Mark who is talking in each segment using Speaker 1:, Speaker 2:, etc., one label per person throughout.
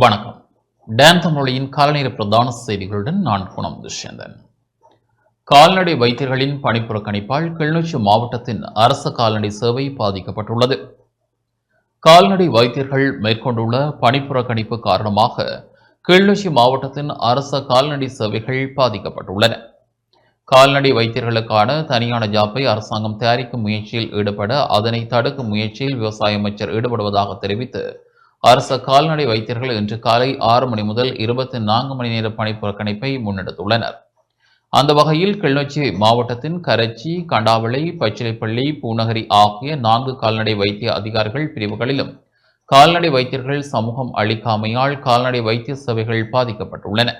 Speaker 1: வணக்கம். டேன் தமிழொலியின் காலநேர பிரதான செய்திகளுடன் நான் குணம் துஷ்யந்தன். கால்நடை வைத்தியர்களின் பணிப்புறக்கணிப்பால் கிளிநொச்சி மாவட்டத்தின் அரசு கால்நடை சேவை பாதிக்கப்பட்டுள்ளது. கால்நடை வைத்தியர்கள் மேற்கொண்டுள்ள பணிப்புறக்கணிப்பு காரணமாக கிளிநொச்சி மாவட்டத்தின் அரச கால்நடை சேவைகள் பாதிக்கப்பட்டுள்ளன. கால்நடை வைத்தியர்களுக்கான தனியான ஜாப்பை அரசாங்கம் தயாரிக்கும் முயற்சியில் ஈடுபட அதனை தடுக்கும் முயற்சியில் விவசாய அமைச்சர் ஈடுபடுவதாக தெரிவித்து அரச கால்நடை வைத்தியர்கள் இன்று காலை ஆறு மணி முதல் இருபத்தி நான்கு மணி நேர பணி புறக்கணிப்பை முன்னெடுத்துள்ளனர். அந்த வகையில் கிளிநொச்சி மாவட்டத்தின் கரச்சி கண்டாவளை பச்சிலைப்பள்ளி பூநகரி ஆகிய நான்கு கால்நடை வைத்திய அதிகாரிகள் பிரிவுகளிலும் கால்நடை வைத்தியர்கள் சமூகம் அளிக்காமையால் கால்நடை வைத்திய சேவைகள் பாதிக்கப்பட்டுள்ளன.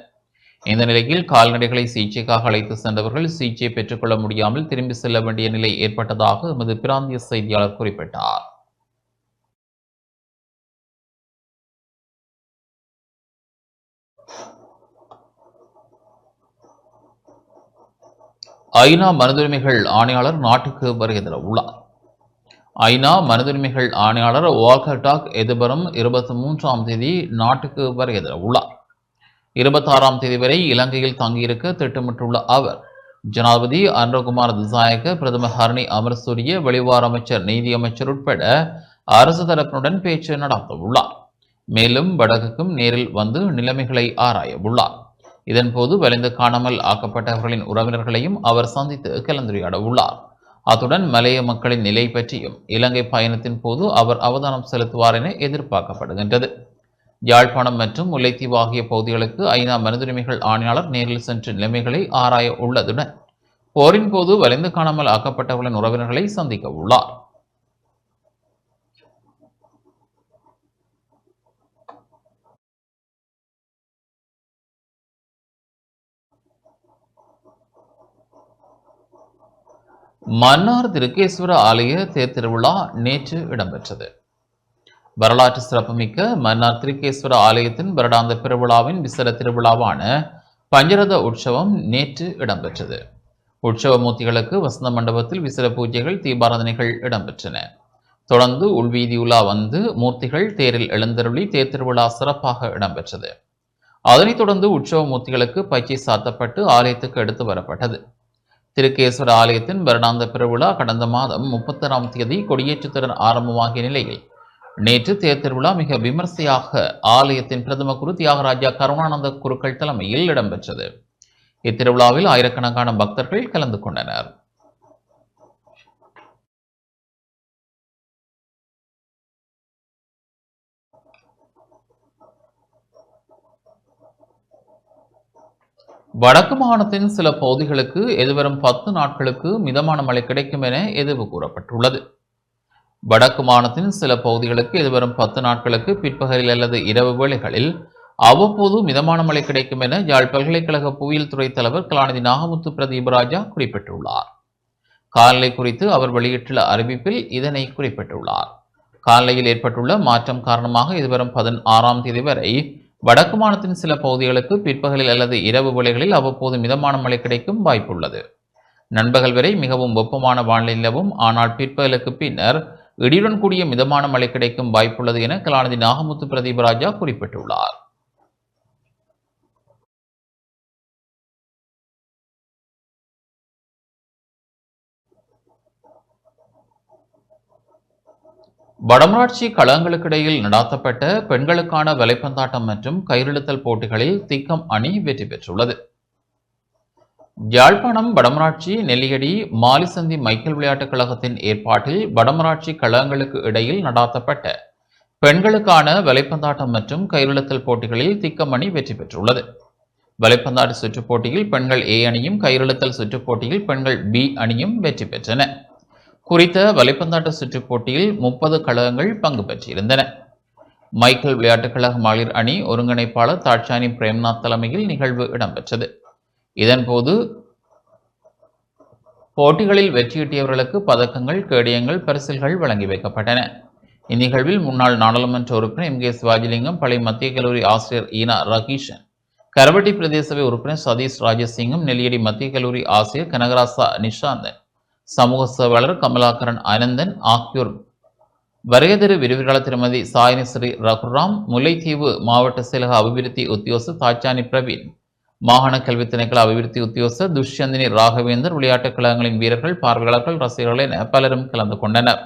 Speaker 1: இந்த நிலையில் கால்நடைகளை சிகிச்சைக்காக அழைத்து சென்றவர்கள் சிகிச்சை பெற்றுக்கொள்ள முடியாமல் திரும்பி செல்ல வேண்டிய நிலை ஏற்பட்டதாக எமது பிராந்திய செய்தியாளர் குறிப்பிட்டார். ஐநா மனிதுரிமைகள் ஆணையாளர் நாட்டுக்கு வருகை தர உள்ளார் ஐநா மனிதுரிமைகள் ஆணையாளர் வால்கர் டாக் எதிர்வரும் இருபத்தி மூன்றாம் தேதி நாட்டுக்கு வருகை தர உள்ளார் இருபத்தாறாம் தேதி வரை இலங்கையில் தங்கியிருக்க திட்டமிட்டுள்ள அவர் ஜனாதிபதி அனுரகுமார் திசாயக்க பிரதமர் ஹரணி அமர்சூரிய வெளிவார அமைச்சர் நீதி அமைச்சர் உட்பட அரசு தரப்பினுடன் பேச்சு நடத்த உள்ளார் மேலும் வடக்குக்கும் நேரில் வந்து நிலைமைகளை ஆராய உள்ளார் இதன்போது வலிந்து காணாமல் ஆக்கப்பட்டவர்களின் உறவினர்களையும் அவர் சந்தித்து கலந்துரையாட உள்ளார் அத்துடன் மலைய மக்களின் நிலை பற்றியும் இலங்கை பயணத்தின் போது அவர் அவதானம் செலுத்துவார் என எதிர்பார்க்கப்படுகின்றது. யாழ்ப்பாணம் மற்றும் முல்லைத்தீவு ஆகிய பகுதிகளுக்கு ஐநா மனிதுரிமைகள் ஆணையாளர் நேரில் சென்று நிலைமைகளை ஆராய உள்ளதுடன் போரின் போது வலிந்து காணாமல் ஆக்கப்பட்டவர்களின் உறவினர்களை சந்திக்க உள்ளார். மன்னார் திருக்கேஸ்வர ஆலய தேர்திருவிழா நேற்று இடம்பெற்றது. வரலாற்று சிறப்புமிக்க மன்னார் திருக்கேஸ்வர ஆலயத்தின் வருடாந்த பெருவிழாவின் விசர திருவிழாவான பஞ்சரத உற்சவம் நேற்று இடம்பெற்றது. உற்சவ மூர்த்திகளுக்கு வசந்த மண்டபத்தில் விசிற பூஜைகள் தீபாராதனைகள் இடம்பெற்றன. தொடர்ந்து உள்வீதி உலா வந்து மூர்த்திகள் தேரில் எழுந்தருளி தேர் திருவிழா சிறப்பாக இடம்பெற்றது. அதனைத் தொடர்ந்து உற்சவ மூர்த்திகளுக்கு பச்சை சாத்தப்பட்டு ஆலயத்துக்கு எடுத்து வரப்பட்டது. திருக்கேஸ்வர ஆலயத்தின் வருடாந்த பெருவிழா கடந்த மாதம் முப்பத்தாறாம் தேதி கொடியேற்றத்துடன் ஆரம்பமாகிய நிலையில். நேற்று தேர்திருவிழா மிக விமர்சையாக ஆலயத்தின் பிரதம குரு தியாகராஜா கருணானந்த குருக்கள் தலைமையில் இடம்பெற்றது. இத்திருவிழாவில் ஆயிரக்கணக்கான பக்தர்கள் கலந்து கொண்டனர். வடக்கு மாகாணத்தின் சில பகுதிகளுக்கு எதிர்வரும் பத்து நாட்களுக்கு மிதமான மழை கிடைக்கும் என எதிர்வு கூறப்பட்டுள்ளது. வடக்கு மாகாணத்தின் சில பகுதிகளுக்கு எதிர்வரும் பத்து நாட்களுக்கு பிற்பகலில் அல்லது இரவு வேளைகளில் அவ்வப்போது மிதமான மழை கிடைக்கும் என யாழ் பல்கலைக்கழக புவியியல் துறை தலைவர் கலாநிதி நாகமுத்து பிரதீபராஜா குறிப்பிட்டுள்ளார். காலநிலை குறித்து அவர் வெளியிட்டுள்ள அறிவிப்பில் இதனை குறிப்பிட்டுள்ளார். காலநிலையில் ஏற்பட்டுள்ள மாற்றம் காரணமாக எதிர்வரும் பதினாறாம் தேதி வரை வடக்கு மாநிலத்தின் சில பகுதிகளுக்கு பிற்பகலில் அல்லது இரவு வேளைகளில் அவ்வப்போது மிதமான மழை கிடைக்கும் வாய்ப்புள்ளது. நண்பகல் வரை மிகவும் வெப்பமான வானிலை நிலவும். ஆனால் பிற்பகலுக்கு பின்னர் இடியுடன் கூடிய மிதமான மழை கிடைக்கும் வாய்ப்புள்ளது என கலாநிதி நாகமுத்து பிரதீபராஜா குறிப்பிட்டுள்ளார். வடமராட்சி களங்களுக்கிடையில் நடாத்தப்பட்ட பெண்களுக்கான வலைப்பந்தாட்டம் மற்றும் கயிறிழுத்தல் போட்டிகளில் திக்கம் அணி வெற்றி பெற்றுள்ளது. யாழ்ப்பாணம் வடமராட்சி நெல்லியடி மாலிசந்தி மைக்கேல் விளையாட்டுக் கழகத்தின் ஏற்பாட்டில் வடமராட்சி களங்களுக்கு இடையில் நடாத்தப்பட்ட பெண்களுக்கான வலைப்பந்தாட்டம் மற்றும் கயிறிழுத்தல் போட்டிகளில் திக்கம் அணி வெற்றி பெற்றுள்ளது. வலைப்பந்தாட்ட சுற்றுப் போட்டியில் பெண்கள் ஏ அணியும் கயிறிழுத்தல் சுற்றுப் போட்டியில் பெண்கள் பி அணியும் வெற்றி பெற்றன. குறித்த வலைப்பந்தாட்ட சுற்றுப் போட்டியில் முப்பது கழகங்கள் பங்கு பெற்றிருந்தன. மைக்கேல் விளையாட்டுக் கழக மகளிர் அணி ஒருங்கிணைப்பாளர் தாட்சானி பிரேம்நாத் தலைமையில் நிகழ்வு இடம்பெற்றது. இதன்போது போட்டிகளில் வெற்றியீட்டியவர்களுக்கு பதக்கங்கள் கேடயங்கள் பரிசில்கள் வழங்கி வைக்கப்பட்டன. இந்நிகழ்வில் முன்னாள் நாடாளுமன்ற உறுப்பினர் எம். கே. சிவாஜிலிங்கம் பழைய மத்திய கல்லூரி ஆசிரியர் ஈனா ரகீஷன் கரவட்டி பிரதேச சபை உறுப்பினர் சதீஷ் ராஜசிங்கம் நெல்லியடி மத்திய கல்லூரி ஆசிரியர் கனகராசா நிஷாந்தன் சமூக சேவையாளர் கமலாகரன் ஆனந்தன் ஆகியோர் வருகதிரு விரிவுரையாளர் திருமதி சாயினி ஸ்ரீ ரகுராம் முல்லைத்தீவு மாவட்ட செயலக அபிவிருத்தி உத்தியோகஸ்தர் தாச்சானி பிரவீன். மாகாண கல்வி திணைக்கள அபிவிருத்தி உத்தியோகஸ்தர் துஷ்யந்தினி ராகவேந்தர் விளையாட்டுக் கழகங்களின் வீரர்கள் பார்வையாளர்கள் ரசிகர்கள் என பலரும் கலந்து கொண்டனர்.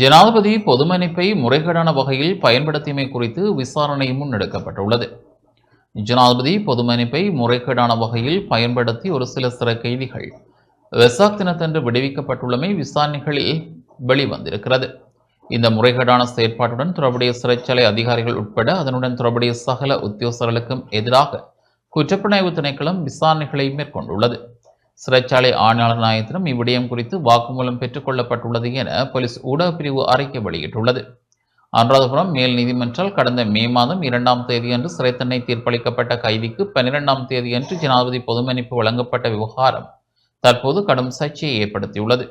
Speaker 1: ஜனாதிபதி பொதுமன்னிப்பை முறைகேடான வகையில் பயன்படுத்தியமை குறித்து விசாரணை முன்னெடுக்கப்பட்டுள்ளது. ஜனாதிபதி பொதுமன்னிப்பை முறைகேடான வகையில் பயன்படுத்தி ஒரு சில சிற கைதிகள் வெசாக் தினத்தன்று விடுவிக்கப்பட்டுள்ளமை விசாரணைகளில் வெளிவந்திருக்கிறது. இந்த முறைகேடான செயற்பாட்டுடன் தொடர்புடைய சிறைச்சாலை அதிகாரிகள் உட்பட அதனுடன் தொடர்புடைய சகல உத்தியோகர்களுக்கும் எதிராக குற்றப்புலனாய்வு திணைக்களம் விசாரணைகளை மேற்கொண்டுள்ளது. சிறைச்சாலை ஆணையாளர் நாயத்திடம் இவ்விடயம் குறித்து வாக்குமூலம் பெற்றுக்கொள்ளப்பட்டுள்ளது என போலீஸ் ஊடகப்பிரிவு அறிக்கை வெளியிட்டுள்ளது. அனுராதபுரம் மேல் நீதிமன்றால் கடந்த மே மாதம் இரண்டாம் தேதியன்று சிறை தீர்ப்பளிக்கப்பட்ட கைதிக்கு பன்னிரெண்டாம் தேதியன்று ஜனாதிபதி பொதுமன்னிப்பு வழங்கப்பட்ட விவகாரம் தற்போது கடும் சர்ச்சையை ஏற்படுத்தியுள்ளது.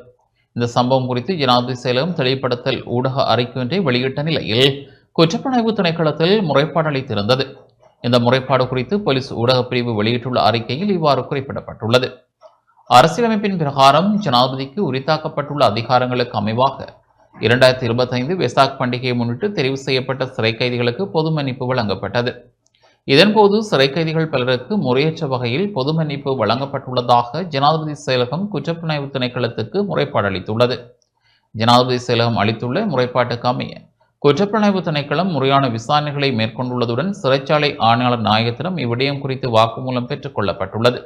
Speaker 1: இந்த சம்பவம் குறித்து ஜனாதிபதி செயலகம் தெளிவுபடுத்தல் ஊடக அறிக்கை ஒன்றை வெளியிட்ட நிலையில் குற்றப்புலனாய்வு திணைக்களத்தில் முறைப்பாடு அளித்திருந்தது. இந்த முறைப்பாடு குறித்து போலீஸ் ஊடகப்பிரிவு வெளியிட்டுள்ள அறிக்கையில் இவ்வாறு குறிப்பிடப்பட்டுள்ளது. அரசியலமைப்பின் பிரகாரம் ஜனாதிபதிக்கு உரித்தாக்கப்பட்டுள்ள அதிகாரங்களுக்கு அமைவாக இரண்டாயிரத்தி இருபத்தைந்து வெசாக் பண்டிகையை முன்னிட்டு தெரிவு செய்யப்பட்ட சிறை கைதிகளுக்கு பொது மன்னிப்பு வழங்கப்பட்டது. இதன்போது சிறை கைதிகள் பலருக்கு முறையற்ற வகையில் பொது மன்னிப்பு வழங்கப்பட்டுள்ளதாக ஜனாதிபதி செயலகம் குற்றப்புலனாய்வு திணைக்களத்துக்கு முறைப்பாடு அளித்துள்ளது. ஜனாதிபதி செயலகம் அளித்துள்ள முறைப்பாட்டுக்கு அமைய குற்றப்புலனாய்வு திணைக்களம் முறையான விசாரணைகளை மேற்கொண்டுள்ளதுடன் சிறைச்சாலை ஆணையாளர் நாயகத்திடம் இவ்விடயம் குறித்து வாக்குமூலம் பெற்றுக் கொள்ளப்பட்டுள்ளது.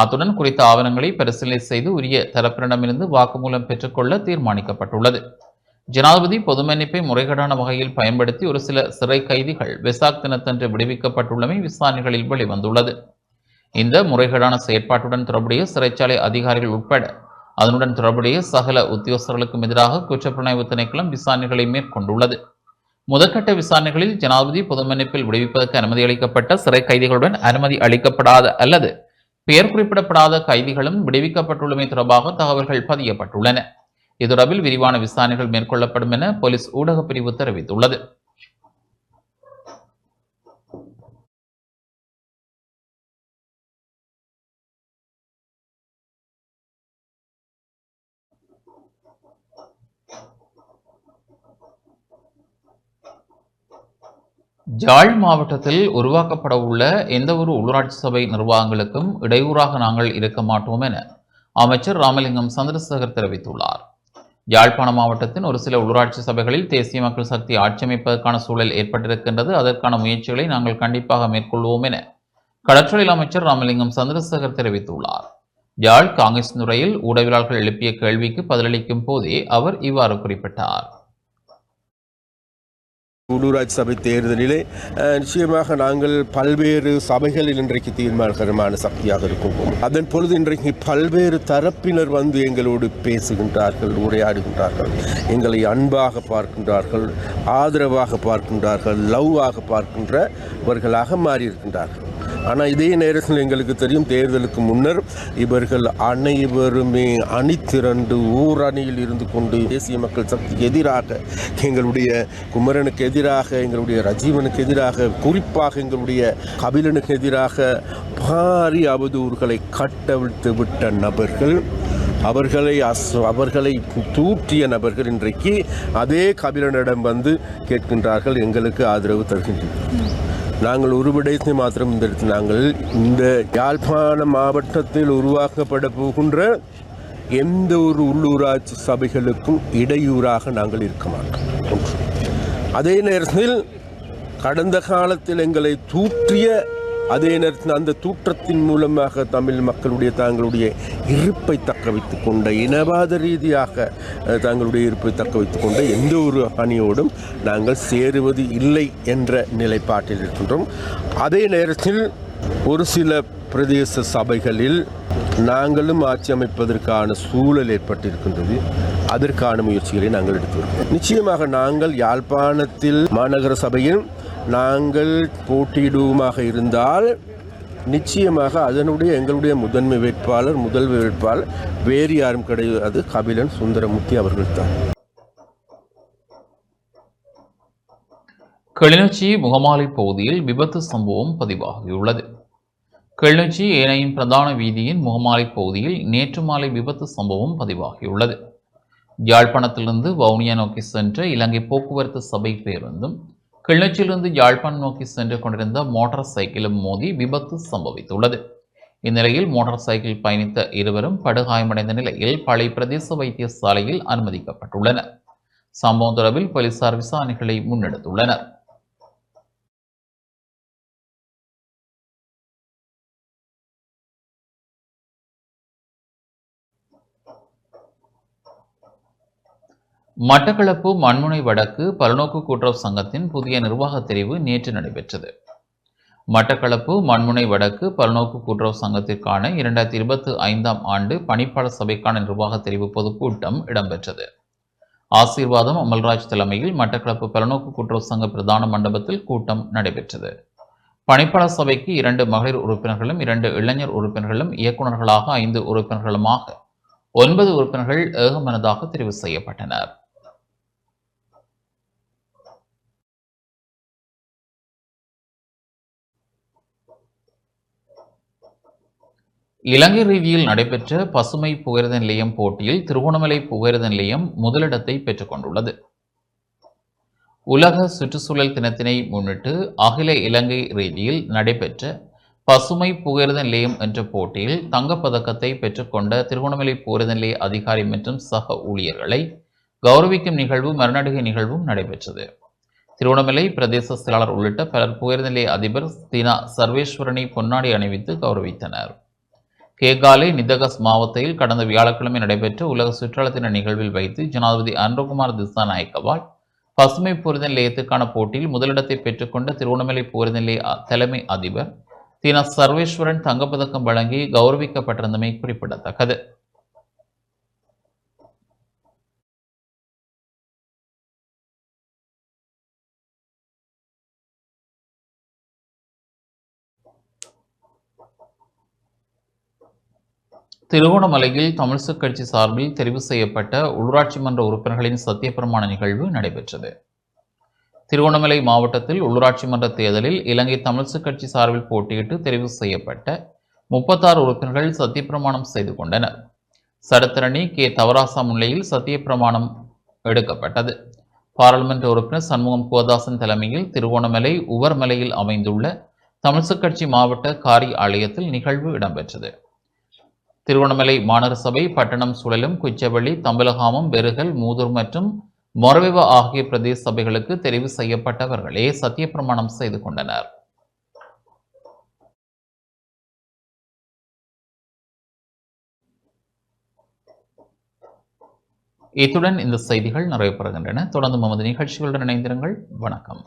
Speaker 1: அத்துடன் குறித்த ஆவணங்களை பரிசீலனை செய்து உரிய தரப்பினரிடமிருந்து வாக்குமூலம் பெற்றுக்கொள்ள தீர்மானிக்கப்பட்டுள்ளது. ஜனாதிபதி பொது மன்னிப்பை முறைகேடான வகையில் பயன்படுத்தி ஒரு சில சிறை கைதிகள் வெசாக் தினத்தன்று விடுவிக்கப்பட்டுள்ளமை விசாரணைகளில் வெளிவந்துள்ளது. இந்த முறைகேடான செயற்பாட்டுடன் தொடர்புடைய சிறைச்சாலை அதிகாரிகள் உட்பட அதனுடன் தொடர்புடைய சகல உத்தியோகஸ்தர்களுக்கும் எதிராக குற்றப்புலனாய்வு திணைக்களம் விசாரணைகளை மேற்கொண்டுள்ளது. முதற்கட்ட விசாரணைகளில் ஜனாதிபதி பொது மன்னிப்பில் விடுவிப்பதற்கு அனுமதி அளிக்கப்பட்ட சிறை கைதிகளுடன் அனுமதி அளிக்கப்படாத அல்லது பெயர் குறிப்பிடப்படாத கைதிகளும் விடுவிக்கப்பட்டுள்ளமை தொடர்பாக தகவல்கள் பதியப்பட்டுள்ளன. இது தொடர்பில் விரிவான விசாரணைகள் மேற்கொள்ளப்படும் என போலீஸ் ஊடகப் பிரிவு தெரிவித்துள்ளது. ஜாழ் மாவட்டத்தில் உருவாக்கப்பட உள்ள எந்த ஒரு உள்ளூராட்சி சபை நிர்வாகங்களுக்கும் இடையூறாக நாங்கள் இருக்க மாட்டோம் என அமைச்சர் ராமலிங்கம் சந்திரசேகர் தெரிவித்துள்ளார். யாழ்ப்பாண மாவட்டத்தின் ஒரு சில உள்ளூராட்சி சபைகளில் தேசிய மக்கள் சக்தி ஆட்சியமைப்பதற்கான சூழல் ஏற்பட்டிருக்கின்றது. அதற்கான முயற்சிகளை நாங்கள் கண்டிப்பாக மேற்கொள்வோம் என கடற்றொழில் அமைச்சர் ராமலிங்கம் சந்திரசேகர் தெரிவித்துள்ளார். யாழ் காங்கிரஸ் துறையில் ஊடகவியலாளர்கள் எழுப்பிய கேள்விக்கு பதிலளிக்கும் போதே அவர் இவ்வாறு குறிப்பிட்டார்.
Speaker 2: உள்ளூராட்சி சபை தேர்தலிலே நிச்சயமாக நாங்கள் பல்வேறு சபைகளில் இன்றைக்கு தீர்மானகரமான சக்தியாக இருக்கோம். அதன் பொழுது இன்றைக்கு பல்வேறு தரப்பினர் வந்து எங்களோடு பேசுகின்றார்கள் உரையாடுகின்றார்கள். எங்களை அன்பாக பார்க்கின்றார்கள் ஆதரவாக பார்க்கின்றார்கள் லவ்வாக பார்க்கின்றவர்களாக மாறியிருக்கின்றார்கள். ஆனால் இதே நேரத்தில் எங்களுக்கு தெரியும் தேர்தலுக்கு முன்னர் இவர்கள் அனைவருமே அணித்திரண்டு ஊர் அணியில் இருந்து கொண்டு தேசிய மக்கள் சக்திக்கு எதிராக எங்களுடைய குமரனுக்கு எதிராக எங்களுடைய ரஜீவனுக்கு எதிராக குறிப்பாக எங்களுடைய கபிலனுக்கு எதிராக பாரி அவதூறுகளை கட்டவிழ்த்து விட்ட நபர்கள் அவர்களை அஸ் அவர்களை தூற்றிய நபர்கள் இன்றைக்கு அதே கபிலனிடம் வந்து கேட்கின்றார்கள் எங்களுக்கு ஆதரவு தருகின்றனர். நாங்கள் ஒரு மாத்திரம் நிறுத்தினாங்கள் நாங்கள் இந்த யாழ்ப்பாண மாவட்டத்தில் உருவாக்கப்பட போகின்ற எந்த ஒரு உள்ளூராட்சி சபைகளுக்கும் இடையூறாக நாங்கள் இருக்க மாட்டோம். அதே நேரத்தில் கடந்த காலத்தில் எங்களை தூற்றிய அதே நேரத்தில் அந்த தூற்றத்தின் மூலமாக தமிழ் மக்களுடைய தங்களுடைய இருப்பை தக்க வைத்து கொண்ட இனவாத ரீதியாக தங்களுடைய இருப்பை தக்க வைத்து கொண்ட எந்த ஒரு அணியோடும் நாங்கள் சேருவது இல்லை என்ற நிலைப்பாட்டில் இருக்கின்றோம். அதே நேரத்தில் ஒரு சில பிரதேச சபைகளில் நாங்களும் ஆட்சி அமைப்பதற்கான சூழல் ஏற்பட்டிருக்கின்றது. அதற்கான முயற்சிகளை நாங்கள் எடுத்து வருகிறோம். நிச்சயமாக நாங்கள் யாழ்ப்பாணத்தில் மாநகர சபையில் நாங்கள் போட்டியிடுவோமாக இருந்தால் நிச்சயமாக அதனுடைய எங்களுடைய முதன்மை வேட்பாளர் முதல் வேட்பாளர் வேறு யாரும் கிடையாது. கபிலன் சுந்தரமூர்த்தி அவர்கள் தான்
Speaker 1: கிளிநொச்சி முகமாலை பகுதியில் விபத்து சம்பவம் பதிவாகியுள்ளது. கிளிநொச்சி ஏனையின் பிரதான வீதியின் முகமாலை பகுதியில் நேற்று மாலை விபத்து சம்பவம் பதிவாகியுள்ளது. யாழ்ப்பாணத்திலிருந்து வவுனியா நோக்கி சென்ற இலங்கை போக்குவரத்து சபை பேருந்தும் கிளிநொச்சியிலிருந்து யாழ்ப்பாணம் நோக்கி சென்று கொண்டிருந்த மோட்டார் சைக்கிளும் மோதி விபத்து சம்பவித்துள்ளது. இந்நிலையில் மோட்டார் சைக்கிள் பயணித்த இருவரும் படுகாயமடைந்த நிலையில் பழைய பிரதேச வைத்தியசாலையில் அனுமதிக்கப்பட்டுள்ளனர். சம்பவம் தொடர்பில் போலீசார் விசாரணைகளை முன்னெடுத்துள்ளனர். மட்டக்களப்பு மண்முனை வடக்கு பலநோக்கு கூட்டுறவு சங்கத்தின் புதிய நிர்வாகத் தெரிவு நேற்று நடைபெற்றது. மட்டக்களப்பு மண்முனை வடக்கு பல்நோக்கு கூட்டுறவு சங்கத்திற்கான இரண்டாயிரத்தி இருபத்தி ஐந்தாம் ஆண்டு பணிப்பாளர் சபைக்கான நிர்வாகத் தெரிவு பொதுக்கூட்டம் இடம்பெற்றது. ஆசீர்வாதம் அமல்ராஜ் தலைமையில் மட்டக்களப்பு பல்நோக்கு கூட்டுறவு சங்க பிரதான மண்டபத்தில் கூட்டம் நடைபெற்றது. பணிப்பாளர் சபைக்கு இரண்டு மகளிர் உறுப்பினர்களும் இரண்டு இளைஞர் உறுப்பினர்களும் இயக்குநர்களாக ஐந்து உறுப்பினர்களுமாக ஒன்பது உறுப்பினர்கள் ஏகமனதாக தெரிவு செய்யப்பட்டனர். இலங்கை ரீதியில் நடைபெற்ற பசுமை புகையிரத நிலையம் போட்டியில் திருகோணமலை புகையிரத நிலையம் முதலிடத்தை பெற்றுக்கொண்டுள்ளது உலக சுற்றுச்சூழல் தினத்தினை முன்னிட்டு அகில இலங்கை ரீதியில் நடைபெற்ற பசுமை புகையிரத நிலையம் என்ற போட்டியில் தங்கப்பதக்கத்தை பெற்றுக்கொண்ட திருகோணமலை புகையிரத நிலைய அதிகாரி மற்றும் சக ஊழியர்களை கௌரவிக்கும் நிகழ்வு மறுநடிகை நிகழ்வும் நடைபெற்றது. திருவண்ணாமலை பிரதேச செயலாளர் உள்ளிட்ட பலர் புகையிரத நிலைய அதிபர் தினா சர்வேஸ்வரனை பொன்னாடி அணிவித்து கௌரவித்தனர். கேகாலே நிதகஸ் மாவட்டத்தில் கடந்த வியாழக்கிழமை நடைபெற்ற உலக சுற்றுலா தின நிகழ்வில் வைத்து ஜனாதிபதி அன்ரகுமார் திசாநாயக்கவால் பசுமை புரித நிலையத்திற்கான போட்டியில் முதலிடத்தை பெற்றுக்கொண்ட திருவண்ணாமலை பூரித நிலைய தலைமை அதிபர் தின சர்வேஸ்வரன் தங்கப்பதக்கம் வழங்கி கௌரவிக்கப்பட்டிருந்தமை குறிப்பிடத்தக்கது. திருகோணமலையில் தமிழிசை கட்சி சார்பில் தெரிவு செய்யப்பட்ட உள்ளூராட்சி மன்ற உறுப்பினர்களின் சத்தியப்பிரமாண நிகழ்வு நடைபெற்றது. திருகோணமலை மாவட்டத்தில் உள்ளூராட்சி மன்ற தேர்தலில் இலங்கை தமிழிசை கட்சி சார்பில் போட்டியிட்டு தெரிவு செய்யப்பட்ட முப்பத்தாறு உறுப்பினர்கள் சத்தியப்பிரமாணம் செய்து கொண்டனர். சடத்திரணி கே. தவராசா முன்னிலையில் சத்தியப்பிரமாணம் எடுக்கப்பட்டது. பாராளுமன்ற உறுப்பினர் சண்முகம் கோதாசன் தலைமையில் திருகோணமலை உவர்மலையில் அமைந்துள்ள தமிழ்சக் கட்சி மாவட்ட காரி ஆலயத்தில் நிகழ்வு இடம்பெற்றது. திருவண்ணாமலை மாநகர சபை பட்டணம் சுழலும் குச்சவெளி தம்பலகாமம் பெருகல் மூதூர் மற்றும் மொரவிவ ஆகிய பிரதேச சபைகளுக்கு தெரிவு செய்யப்பட்டவர்களே சத்தியப்பிரமாணம் செய்து கொண்டனர். இத்துடன் இந்த செய்திகள் நிறைவு பெறுகின்றன தொடர்ந்து நமது நிகழ்ச்சிகளுடன் இணைந்திருங்கள். வணக்கம்.